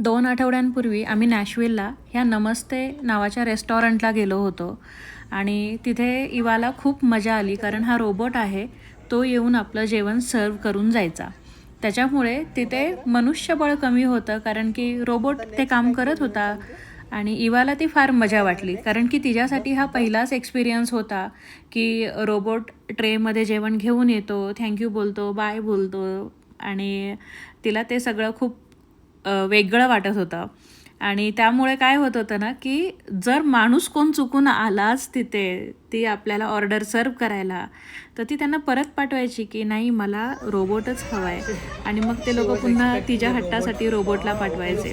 दोन आठवड्यांपूर्वी आम्ही नॅशविलला ह्या नमस्ते नावाच्या रेस्टॉरंटला गेलो होतो. आणि तिथे इवाला खूप मजा आली कारण हा रोबोट आहे तो येऊन आपलं जेवण सर्व करून जायचा. त्याच्यामुळे तिथे मनुष्यबळ कमी होतं कारण की रोबोट ते काम करत होता आणि इवाला ती फार मजा वाटली कारण की तिच्यासाठी हा पहिलाच एक्सपिरियन्स होता की रोबोट ट्रेमध्ये जेवण घेऊन येतो थँक्यू बोलतो बाय बोलतो आणि तिला ते सगळं खूप वेगळं वाटत होतं. आणि त्यामुळे काय होत होतं ना की जर माणूस कोण चुकून आलाच तिथे ती आपल्याला ऑर्डर सर्व करायला तर ती त्यांना परत पाठवायची की नाही मला रोबोटच हवा आहे आणि मग ते लोक पुन्हा तिच्या हट्टासाठी रोबोटला पाठवायचे.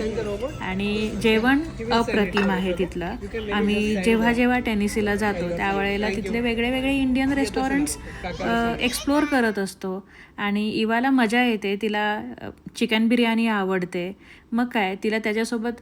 आणि जेवण अप्रतिम आहे तिथलं. आम्ही जेव्हा जेव्हा टेनिसीला जातो त्यावेळेला तिथले वेगळे वेगळे इंडियन रेस्टॉरंट्स एक्सप्लोअर करत असतो. आणि इवाला मजा येते तिला चिकन बिर्याणी आवडते. मग काय तिला त्याच्यासोबत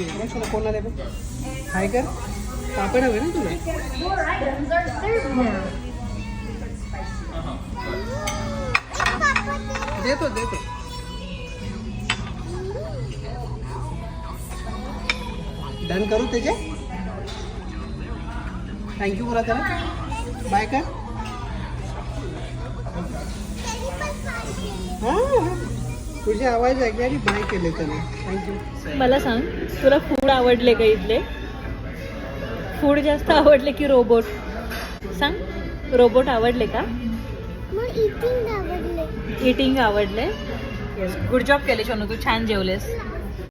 ठीक आहे चला कोण आले बघ हाय कर. पापड हवे ना तुला? देतो देतो. डन करू त्याचे? थँक्यू बोला त्याला. बाय कर. हां. तुझे आवाज ऐकले आणि बाय केले त्याने. थँक्यू मला सांग तुला फूड आवडले का इथले? फूड जास्त आवडले की रोबोट सांग रोबोट आवडले का? इटिंग आवडले. गुड जॉब केले सोनू तू छान जेवलेस.